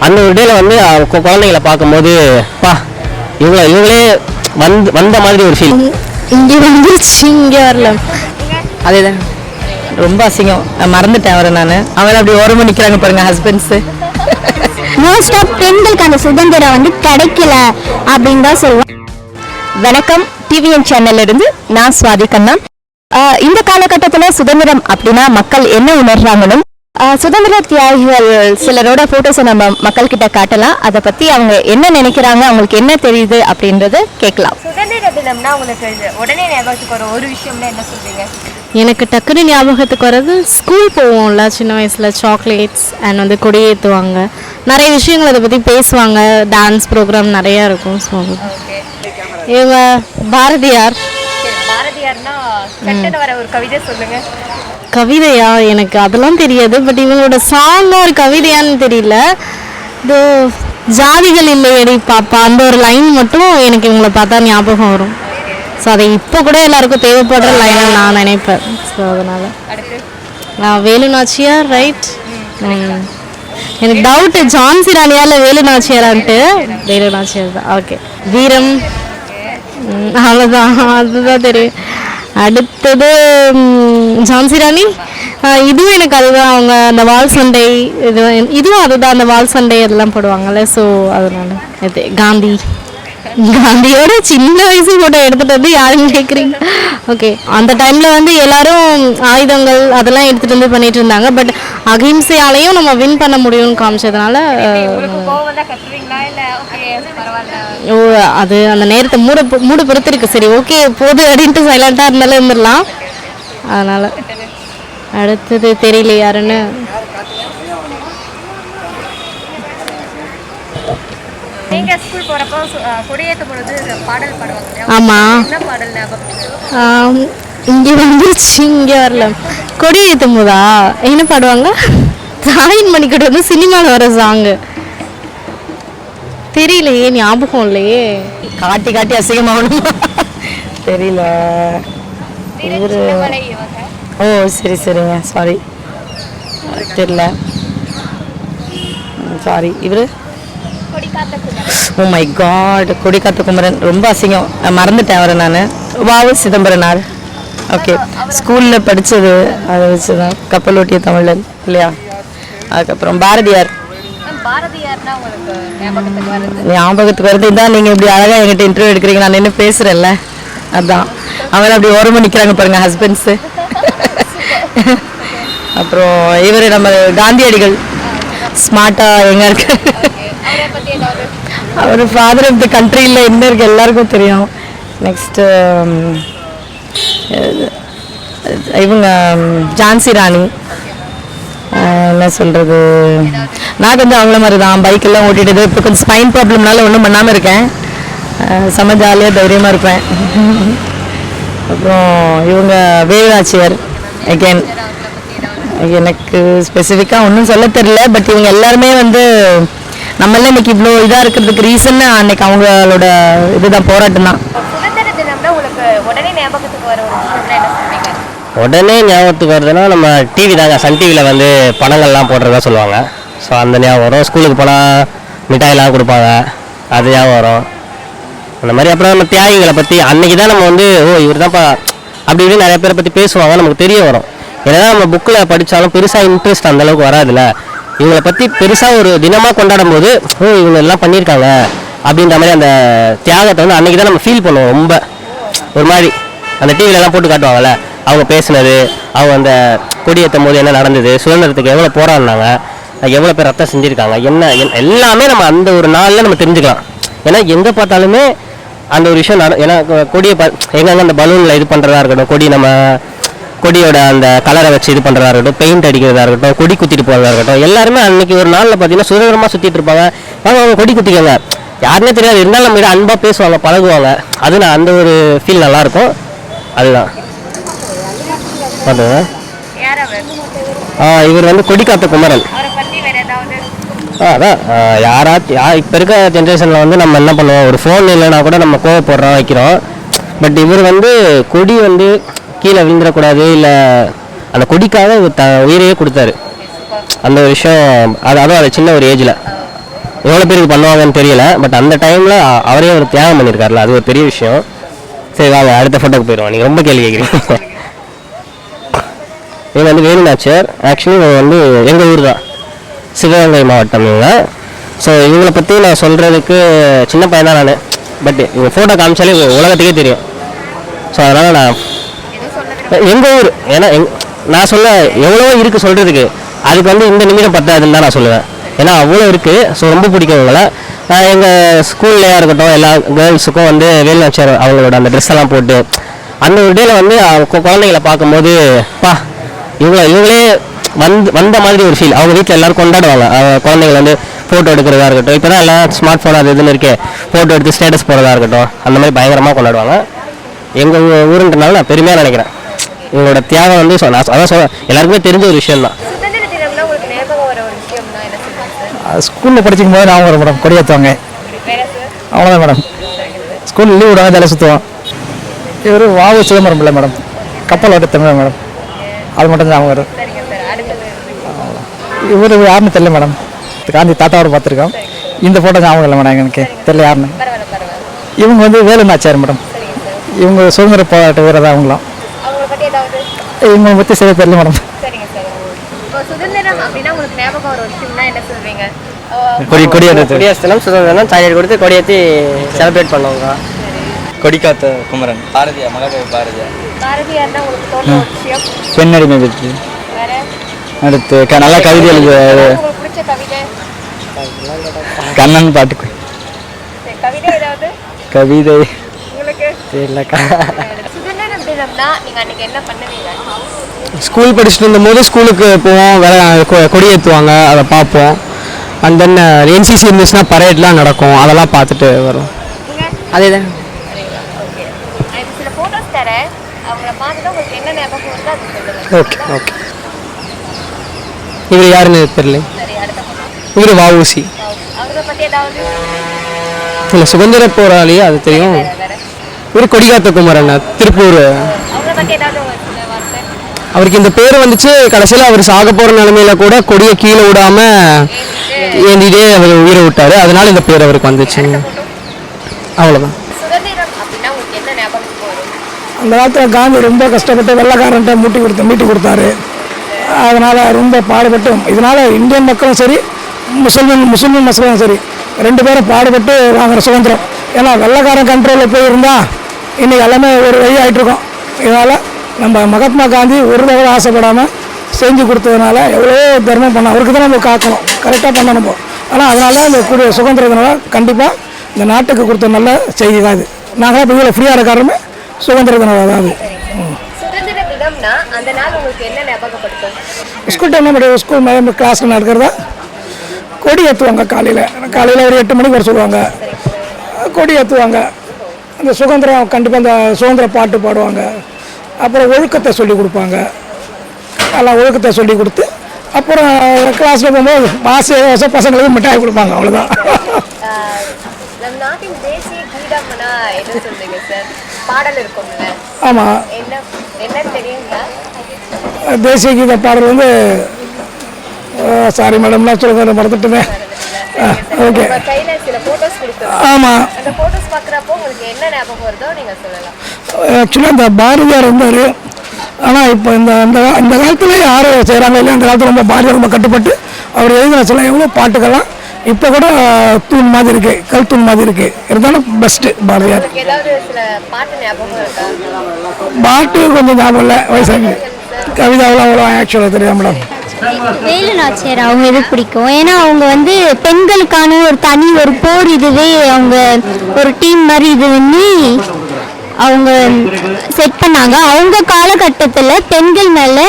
அந்த ஒரு டேல வந்து குழந்தைகளை பார்க்கும்போது பா இவங்க இவங்களே வந்து வந்த மாதிரி ஒரு ஃபீல் இங்கே வந்துருச்சு இங்கே வரல. அதேதான். ரொம்ப அசிங்கம். மறந்துட்டேன் அவரை நான். அவரை அப்படி ஓரமாக நிற்கிறாங்க பாருங்க ஹஸ்பண்ட்ஸு மோஸ்ட் ஆஃப் பெண்களுக்கு அந்த சுதந்திரம் வந்து கிடைக்கல அப்படின்னு தான் சொல்லுவேன் வணக்கம். டிவிஎன் சேனல்ல இருந்து நான் சுவாதி கண்ணா இந்த காலகட்டத்தில் சுதந்திரம் அப்படின்னா மக்கள் என்ன உணர்றாங்கன்னு சுதந்திர தியாகிகள் சிலரோட போட்டோஸை நம்ம மக்கள் கிட்ட காட்டலாம். அதை பத்தி அவங்க என்ன நினைக்கிறாங்க அவங்களுக்கு என்ன தெரியுது அப்படின்றத கேட்கலாம். சுதந்திர தினம்னா உங்களுக்கு உடனே ஞாபகத்துக்கு வரும். ஒரு விஷயம்னா என்ன சொல்றீங்க? எனக்கு டக்குன்னு ஞாபகத்துக்கு வர்றது ஸ்கூல் போவோம்ல சின்ன வயசில் சாக்லேட்ஸ் அண்ட் வந்து கொடியேற்றுவாங்க நிறைய விஷயங்கள் அதை பற்றி பேசுவாங்க. டான்ஸ் ப்ரோக்ராம் நிறையா இருக்கும். ஸோ ஓகே இவங்க பாரதியார். பாரதியார்னா சட்டன வர ஒரு கவிதை சொல்லுங்க. கவிதையா? எனக்கு அதெல்லாம் தெரியாது. பட் இவங்களோட சாங்காக ஒரு கவிதையான்னு தெரியல. இது ஜாதிகள் இல்லையடி பாப்பா. அந்த ஒரு லைன் மட்டும் எனக்கு இவங்களை பார்த்தா ஞாபகம் வரும். ஸோ அதை இப்போ கூட எல்லாருக்கும் தேவைப்படுற லைனாக நான் நினைப்பேன். ஸோ அதனால். நான் வேலு நாச்சியார் ரைட் எனக்கு டவுட்டு ஜான்சி ராணியா இல்லை வேலு நாச்சியாரான்ட்டு? வேலு நாச்சியார் தான். ஓகே வீரம். அவ்வளோதான் அதுதான் தெரியும். அடுத்தது ஜான்சி ராணி. இதுவும் எனக்கு அதுதான். அவங்க அந்த வால் சண்டை இது இதுவும் அதுதான். அந்த வால் சண்டை அதெல்லாம் போடுவாங்கல்ல. ஸோ அதனால இது காந்தி. காந்தியோட சின்ன வயசு போட்டோ எடுத்துட்டு வந்து யாருன்னு கேட்குறீங்க ஓகே அந்த டைம்ல வந்து எல்லாரும் ஆயுதங்கள் அதெல்லாம் எடுத்துட்டு வந்து பண்ணிட்டு இருந்தாங்க. பட் அகிம்சையாலையும் நம்ம வின் பண்ண முடியும்னு காமிச்சதுனால ஓ அது அந்த நேரத்தை மூட மூட பொறுத்து இருக்கு சரி ஓகே போது அப்படின்ட்டு சைலண்டாக இருந்தாலும் இருந்துடலாம். அதனால அடுத்தது தெரியல யாருன்னு. நீங்க ஸ்கூல் அஹ், கொடியேத்தும் பொழுது பாடல் பாடுவாங்க இல்லையா? ஆமா. என்ன பாடல் ஞாபகம் ஆம், இங்கே வந்துருச்சு இங்கே வரல. கொடி ஏற்றும் போதா? என்ன பாடுவாங்க? தாயின் மணிக்கட்டு வந்து சினிமாவில் வர சாங்கு தெரியலையே ஞாபகம் இல்லையே. காட்டி காட்டி அசிங்கமாகணும்? தெரியல. இவங்க. ஓ சரி சரிங்க. சாரி தெரியல. சாரி இவரு? Oh my god Kodikatha Kumaran ரொம்ப அசிங்கம். மறந்துட்டேன் அவரை நான். வாவு சிதம்பரனார். ஓகே ஸ்கூலில் படித்தது அதை வச்சு தான் கப்பல் ஓட்டிய தமிழன் இல்லையா? அதுக்கப்புறம் பாரதியார். பாரதியார்னா உங்களுக்கு ஞாபகத்துக்கு வருது ஞாபகத்துக்கு வருது இதான் நீங்கள் இப்படி அழகாக என்கிட்ட இன்டர்வியூ எடுக்கிறீங்க. நான் நின்று பேசுகிறேன்ல அதான். அவர் அப்படி ஓரமாக நிற்கிறாங்க பாருங்க ஹஸ்பண்ட்ஸு அப்புறம் இவர் நம்ம காந்தியடிகள். ஸ்மார்ட்டாக எங்கே இருக்கு? அவர் ஃபாதர் ஆஃப் த கண்ட்ரியில் என்ன இருக்கு? எல்லாருக்கும் தெரியும். நெக்ஸ்ட்டு இவங்க ஜான்சி ராணி என்ன சொல்கிறது நான் கொஞ்சம் அவங்கள மாதிரி தான் பைக்கெல்லாம் ஓட்டிட்டு இப்போ கொஞ்சம் ஸ்பைன் ப்ராப்ளம்னால ஒன்றும் பண்ணாமல் இருக்கேன். அஹ், செம ஜாலியாக தைரியமாக இருப்பேன். அப்புறம் இவங்க வேலாச்சியர் அகேன் எனக்கு ஸ்பெசிஃபிக்காக ஒன்றும் சொல்ல தெரில பட் இவங்க எல்லாருமே வந்து நம்மளே இன்னைக்கு இவ்வளோ இதாக இருக்கிறதுக்கு ரீசன் அன்னைக்கு அவங்களோட இதுதான் போராட்டம் தான் உடனே ஞாபகத்துக்கு வருதுன்னா நம்ம டிவி தாங்க. சன் டிவியில் வந்து படங்கள்லாம் போடுறதா சொல்லுவாங்க. ஸோ அந்த ஞாபகம் வரும். ஸ்கூலுக்கு போனால் மிட்டாயெல்லாம் கொடுப்பாங்க. அது ஞாபகம் வரும். அந்த மாதிரி அப்புறம் நம்ம தியாகிகளை பற்றி அன்றைக்கி தான் நம்ம வந்து ஓ இவர் தான்ப்பா அப்படி இப்படின்னு நிறைய பேரை பற்றி பேசுவாங்க. நமக்கு தெரிய வரும். ஏன்னா நம்ம புக்கில் படித்தாலும் பெருசாக இன்ட்ரெஸ்ட் அந்தளவுக்கு வராதுல்ல. இவங்களை பற்றி பெருசாக ஒரு தினமாக கொண்டாடும் போது ஓ இவங்க எல்லாம் பண்ணியிருக்காங்க அப்படின்ற மாதிரி அந்த தியாகத்தை வந்து அன்றைக்கி தான் நம்ம ஃபீல் பண்ணுவோம். ரொம்ப. ஒரு மாதிரி. அந்த டிவில எல்லாம் போட்டு காட்டுவாங்கல்ல. அவங்க பேசுனது அவங்க அந்த கொடியேற்றும் போது என்ன நடந்தது சுதந்திரத்துக்கு எவ்வளோ போராடினாங்க எவ்வளோ பேர் ரத்தம் செஞ்சுருக்காங்க என்ன எல்லாமே நம்ம அந்த ஒரு நாளில் நம்ம தெரிஞ்சுக்கலாம். ஏன்னா எங்கே பார்த்தாலுமே அந்த ஒரு விஷயம் நட ஏன்னா கொடியை ப எங்கெங்கே அந்த பலூனில் இது பண்ணுறதா இருக்கட்டும் கொடி நம்ம கொடியோட அந்த கலரை வச்சு இது பண்ணுறதா இருக்கட்டும் பெயிண்ட் அடிக்கிறதா இருக்கட்டும் கொடி குத்திட்டு போகிறதா இருக்கட்டும் எல்லாருமே அன்னைக்கு ஒரு நாளில் பார்த்தீங்கன்னா சுதந்திரமாக சுற்றிட்டு இருப்பாங்க. வாங்க அவங்க கொடி குத்திக்கோங்க. யாருன்னே தெரியாது இருந்தாலும் நம்ம அன்பாக பேசுவாங்க பழகுவாங்க. அது நான் அந்த ஒரு ஃபீல் நல்லாயிருக்கும் அதுதான். ஹலோ யார் அவர் ஆ இவர் வந்து கொடிக்காத்த குமரன். அவரை பத்தி வேற ஏதாவது ஆ, அதான் யாராச்சும் யாரா யா இப்போ இருக்க ஜென்ரேஷனில் வந்து நம்ம என்ன பண்ணுவோம்? ஒரு ஃபோன் இல்லைனா கூட நம்ம கோவப்படுறோம் வைக்கிறோம். பட் இவர் வந்து கொடி வந்து கீழே விழுந்துடக்கூடாது இல்லை அந்த கொடிக்காக இவர் த உயிரையே கொடுத்தாரு. அந்த ஒரு விஷயம் அது அதுவும் அது சின்ன ஒரு ஏஜில் எவ்வளோ பேருக்கு பண்ணுவாங்கன்னு தெரியல பட் அந்த டைமில் அவரே ஒரு தியாகம் பண்ணியிருக்காருல அது ஒரு பெரிய விஷயம். சரி வாங்க அடுத்த ஃபோட்டோக்கு போயிடுவோம். நீங்கள் ரொம்ப கேள்வி கேட்குறீங்க. இவங்க வந்து வேலுநாச்சியார். ஆக்சுவலி இவங்க வந்து எங்கள் ஊர் தான். சிவகங்கை மாவட்டம் இவங்க ஸோ இவங்களை பற்றி நான் சொல்கிறதுக்கு சின்ன பையன் தான் நான். பட் இவங்க ஃபோட்டோ காமிச்சாலே உலகத்துக்கே தெரியும். ஸோ அதனால் நான் எங்கள் ஊர் ஏன்னா எங் நான் சொல்ல எவ்வளோ இருக்குது சொல்கிறதுக்கு அதுக்கு வந்து இந்த நிமிடம் பத்தாதுன்னு தான் நான் சொல்லுவேன். ஏன்னா அவ்வளோ இருக்குது ஸோ ரொம்ப பிடிக்கும் இவங்கள. எங்கள் ஸ்கூல்லையாக இருக்கட்டும் எல்லா கேர்ள்ஸுக்கும் வந்து வேலுநாச்சியார் அவங்களோட அந்த ட்ரெஸ் எல்லாம் போட்டு அந்த ஒரு டேயில் வந்து குழந்தைங்களை குழந்தைங்கள பார்க்கும்போது பா இவங்க இவங்களே வந்து வந்த மாதிரி ஒரு ஃபீல் அவங்க வீட்டில் எல்லாரும் கொண்டாடுவாங்க. அவங்க குழந்தைங்கள வந்து ஃபோட்டோ எடுக்கிறதா இருக்கட்டும். இப்போ தான் எல்லாம் ஸ்மார்ட் ஃபோன் அது இதுன்னு இருக்கே. ஃபோட்டோ எடுத்து ஸ்டேட்டஸ் போடுறதா இருக்கட்டும். அந்த மாதிரி பயங்கரமாக கொண்டாடுவாங்க. எங்கள் ஊருன்றனால நான் பெருமையாக நினைக்கிறேன். இவங்களோட தியாகம் வந்து சொ- நான் அதான் சொல்ல எல்லாருக்குமே தெரிஞ்ச ஒரு விஷயம் தான் ஸ்கூலில் படிக்கும் போது நான் வரும் மேடம் சார் அவ்வளோதான் மேடம் ஸ்கூலில் லீவ் விடாம ஜலை சுற்றுவோம் இவர் வாவு சிதம்பரம் இல்லை மேடம் கப்பல் ஓட்ட தமிழ் மேடம் அது மட்டும் தான் வரும். சரிங்க சார் அடுத்தது இவர் யாருன்னு தெரியல மேடம் காந்தி தாத்தாவோட பார்த்துருக்கோம். இந்த ஃபோட்டோ ஞாபகம் இல்லை மேடம் எனக்கு. தெரியல யாருன்னு. பரவாயில்ல பரவாயில்ல இவங்க வந்து வேலு நாச்சியார் மேடம் இவங்க சுதந்திர போராட்ட வீரர் தான் அவங்களாம் இவங்களை பற்றி சரியா தெரியல மேடம் சுதந்திரம் கொடி கொடியேற்றது குடியரசு தினம் சுதந்திர தினம் சாக்லேட் கொடுத்து கொடியேற்றி செலிப்ரேட் பண்ணுவாங்க. கொடிக்காத்த குமரன் பாரதியா மகாகவி பாரதியா பாரதியார்னா உங்களுக்கு தோன்ற ஒரு விஷயம் பெண்ணடிமை அடுத்து க- நல்லா கவிதை எழுதுவாரு. உங்களுக்கு பிடிச்ச கவிதை? கண்ணன் பாட்டு கவிதை ஏதாவது? கவிதை. உங்களுக்கு? தெரியலக்கா சுதந்திர தினம்னா நீங்க அன்னைக்கு என்ன பண்ணுவீங்க? ஸ்கூல் படிச்சுட்டு இருந்தபோது ஸ்கூலுக்கு போவோம். வேலை கொடி ஏற்றுவாங்க அதை பார்ப்போம். அண்ட் தென் என்சிசி இருந்துச்சுன்னா பரேட்லாம் நடக்கும். அதெல்லாம் பார்த்துட்டு வரும் அதே தான் சில தரேன். அவங்கள பார்த்துட்டு உங்களுக்கு என்ன ஞாபகம் வருதோ அது சொல்லுங்க. Okay okay. இவர் யாருன்னு தெரியல. சரி அடுத்த. இவர் ஏதாவது? இல்லை சுதந்திர போராளி அது தெரியும். இவர் கொடிகாத்த குமரன் திருப்பூர். ஏதாவது வார்த்தை? அவருக்கு இந்த பேர் வந்துச்சு. கடைசியில் அவர் சாக போகிற நிலமையில கூட கொடியை கீழே விடாம ஏந்திட்டே அவர் உயிரை விட்டாரு. அதனால இந்த பேர் அவருக்கு வந்துச்சு. அவ்வளோதான் சுதந்திரம் அப்படின்னா உங்களுக்கு என்ன ஞாபகத்துக்கு வரும் அந்த காலத்தில் காந்தி ரொம்ப கஷ்டப்பட்டு வெள்ளக்காரன்ட்ட மூட்டி கொடுத்து மீட்டி கொடுத்தாரு. அதனால் ரொம்ப பாடுபட்டு இதனால் இந்தியன் மக்களும் சரி முஸ்லீம் முஸ்லீம் மக்களும் சரி ரெண்டு பேரும் பாடுபட்டு வாங்குற சுதந்திரம். ஏன்னா வெள்ளக்காரன் கண்ட்ரோலில் போயிருந்தா இன்னைக்கு எல்லாமே ஒரு வழி ஆகிட்ருக்கோம் இதனால் நம்ம மகாத்மா காந்தி ஒரு தடவை ஆசைப்படாமல் செஞ்சு கொடுத்ததுனால எவ்வளோ தர்மம் பண்ண அவருக்கு தான் நம்ம காக்கணும். கரெக்டாக பண்ணணும் ஆனால் அதனால் இந்த கூடிய சுதந்திரத்தினால கண்டிப்பாக இந்த நாட்டுக்கு கொடுத்த நல்ல செய்தி தான் இது. நாங்களாம் இப்போ இவ்வளோ ஃப்ரீயாக இருக்காருமே சுதந்திர என்ன ஞாபகப்படுத்தும்? ஸ்கூல் டைம் நம்முடைய ஸ்கூல் மேலே கிளாஸில் நடக்கிறதா? கொடி ஏற்றுவாங்க காலையில். காலையில் ஒரு எட்டு மணிக்கு வர சொல்லுவாங்க. கொடி ஏற்றுவாங்க அந்த சுதந்திரம் கண்டிப்பாக அந்த சுதந்திர பாட்டு பாடுவாங்க. அப்புறம் ஒழுக்கத்தை சொல்லி கொடுப்பாங்க. எல்லாம் ஒழுக்கத்தை சொல்லி கொடுத்து அப்புறம் கிளாஸில் போகும்போது மாச வருஷம் பசங்களுக்கு மிட்டாய் கொடுப்பாங்க அவ்வளோதான் பாடல் இருக்கும்ல. ஆமாம் என்ன என்ன தெரியுங்களா? தேசிய கீத பாடல் வந்து சாரி மேடம் நான் சொல்லுங்க மறந்துட்டுமே ஓகே. கையில சில போட்டோஸ் கொடுத்துருக்கோம் ஆமாம் அந்த போட்டோஸ் பார்க்குறப்போ உங்களுக்கு என்ன ஞாபகம் வருதோ நீங்க சொல்லலாம். ஆக்சுவலாக இந்த பாரதியார் இருந்தார். ஆனால் இப்போ இந்த அந்த இந்த காலத்தில் யார் செய்கிறாங்க இல்லை அந்த காலத்தில் ரொம்ப பாரதியார் ரொம்ப கட்டுப்பட்டு அவர் எழுதின சில எவ்வளோ பாட்டுக்கெல்லாம் இப்போ கூட தூண் மாதிரி இருக்கு கல் தூண் மாதிரி இருக்கு. இருந்தாலும் பெஸ்ட்டு பாரதியார். பாட்டு ஞாபகம் இருக்கா? பாட்டு கொஞ்சம் ஞாபகம் இல்லை வயசாகி. கவிதாவெல்லாம் அவ்வளோ ஆக்சுவலாக தெரியாது மேடம் வேலு நாச்சியார் அவங்க இது பிடிக்கும்? ஏன்னா அவங்க வந்து பெண்களுக்கான ஒரு தனி ஒரு போர் இதுவே அவங்க ஒரு டீம் மாதிரி இது பண்ணி அவங்க செட் பண்ணாங்க. அவங்க காலகட்டத்தில் பெண்கள் மேலே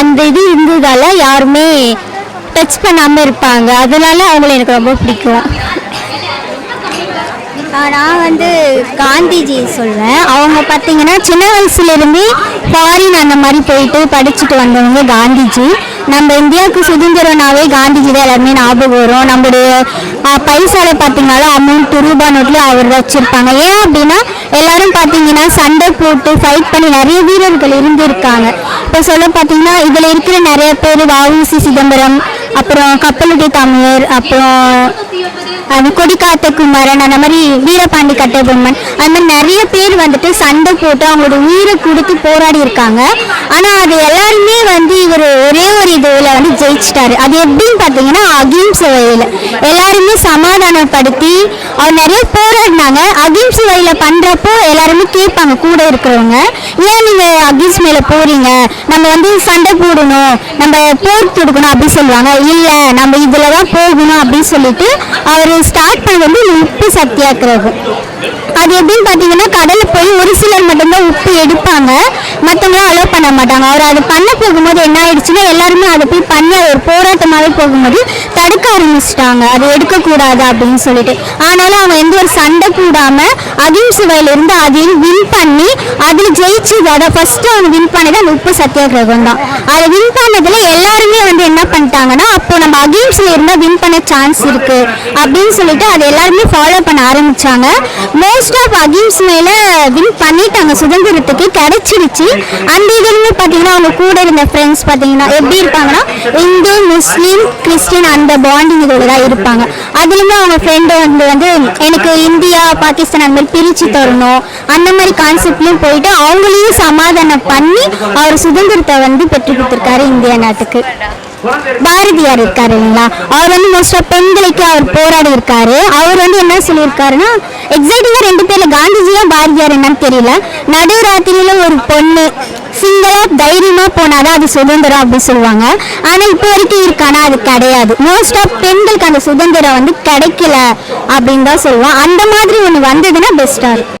அந்த இது இருந்ததால யாருமே டச் பண்ணாமல் இருப்பாங்க. அதனால அவங்கள எனக்கு ரொம்ப பிடிக்கும். நான் வந்து காந்திஜி சொல்வேன். அவங்க பார்த்தீங்கன்னா சின்ன வயசுலேருந்தே ஃபாரின் அந்த மாதிரி போயிட்டு படிச்சுட்டு வந்தவங்க காந்திஜி. நம்ம இந்தியாவுக்கு சுதந்திரம்னாவே காந்திஜி தான் எல்லாருமே ஞாபகம் வரும். நம்மளுடைய பைசாவில் பார்த்தீங்கனாலும் அமௌண்ட் ரூபா நோட்ல அவர் வச்சுருப்பாங்க. ஏன் அப்படின்னா எல்லாரும் பார்த்தீங்கன்னா சண்டை போட்டு ஃபைட் பண்ணி நிறைய வீரர்கள் இருந்திருக்காங்க. இப்போ சொல்ல பார்த்தீங்கன்னா இதில் இருக்கிற நிறைய பேர் வஉசி சிதம்பரம் அப்புறம் கப்பலுடைய தமிழர் அப்புறம் அது கொடிக்காத்த குமாரன் அந்த மாதிரி வீரபாண்டி கட்டபொம்மன் அந்த மாதிரி நிறைய பேர் வந்துட்டு சண்டை போட்டு அவங்களோட உயிரை கொடுத்து போராடி இருக்காங்க. ஆனால் அது எல்லாருமே வந்து இவர் ஒரே ஒரு இதில் வந்து ஜெயிச்சிட்டாரு. அது எப்படின்னு பார்த்தீங்கன்னா அகிம்சை வழியில். எல்லாருமே சமாதானப்படுத்தி அவர் நிறைய போராடினாங்க. அகிம்சை வழியில் பண்ணுறப்போ எல்லாருமே கேட்பாங்க கூட இருக்கிறவங்க ஏன் நீங்கள் அகிம்சையில் போறீங்க? நம்ம வந்து சண்டை போடணும் நம்ம போர் தொடுக்கணும் அப்படின்னு சொல்லுவாங்க. இல்லை நம்ம இதில் தான் போகணும் அப்படின்னு சொல்லிட்டு அவர் ஸ்டார்ட் பண்ணது வந்து உப்பு சத்தியாகிரகம் அது எப்படின்னு பார்த்தீங்கன்னா கடலில் போய் ஒரு சிலர் மட்டும்தான் உப்பு எடுப்பாங்க. மற்றவங்களாம் அலோவ் பண்ண மாட்டாங்க. அவர் அது பண்ண போகும்போது என்ன ஆயிடுச்சுன்னா எல்லாருமே அதை போய் பண்ணி அது ஒரு போராட்டமாகவே போகும்போது தடுக்க ஆரம்பிச்சிட்டாங்க. அது எடுக்கக்கூடாது அப்படின்னு சொல்லிட்டு. ஆனாலும் அவங்க எந்த ஒரு சண்டை கூடாம அகிம்சை வயலிருந்து அதையும் வின் பண்ணி அதில் ஜெயிச்சு அதை ஃபர்ஸ்ட் அவங்க வின் பண்ணது அந்த உப்பு சத்தியாகிரகம் தான். அதை வின் பண்ணதுல எல்லாருமே வந்து என்ன பண்ணிட்டாங்கன்னா அப்போ நம்ம அகிம்சையில் இருந்தால் வின் பண்ண சான்ஸ் இருக்கு. அப்படின்னு சொல்லிட்டு அதை எல்லாருமே ஃபாலோ பண்ண ஆரம்பிச்சாங்க. மோஸ்ட் ஆஃப் அகிம்ஸ் மேலே வின் பண்ணிட்டாங்க. சுதந்திரத்துக்கு கிடைச்சிருச்சு. அந்த இதுலயுமே பார்த்தீங்கன்னா அவங்க கூட இருந்த ஃப்ரெண்ட்ஸ் பார்த்தீங்கன்னா எப்படி இருப்பாங்கன்னா இந்து முஸ்லீம் கிறிஸ்டின் அந்த பாண்டிங் இதோட தான் இருப்பாங்க. அதுலயுமே அவங்க ஃப்ரெண்டு வந்து வந்து எனக்கு இந்தியா பாகிஸ்தான் அந்த மாதிரி பிரிச்சு தரணும். அந்த மாதிரி கான்செப்ட்லயும் போயிட்டு அவங்களையும் சமாதானம் பண்ணி அவர் சுதந்திரத்தை வந்து பெற்று கொடுத்துருக்காரு இந்திய நாட்டுக்கு. பாரதியார் இருக்காரு இல்லைங்களா? அவர் வந்து மோஸ்டா பெண்களுக்கு அவர் போராடி இருக்காரு அவர் வந்து என்ன சொல்லியிருக்காருன்னா எக்ஸைட்டிங்கா ரெண்டு பேர்ல காந்திஜியா பாரதியார் என்னன்னு தெரியல. நடுராத்திரியில ஒரு பொண்ணு சிங்களா தைரியமா போனாதான் அது சுதந்திரம் அப்படின்னு சொல்லுவாங்க. ஆனா இப்போ வரைக்கும் இருக்கானா அது கிடையாது. மோஸ்ட் ஆஃப் பெண்களுக்கு அந்த சுதந்திரம் வந்து கிடைக்கல அப்படின்னு தான் சொல்லுவோம் அந்த மாதிரி ஒன்று வந்ததுன்னா பெஸ்டா இருக்கும்.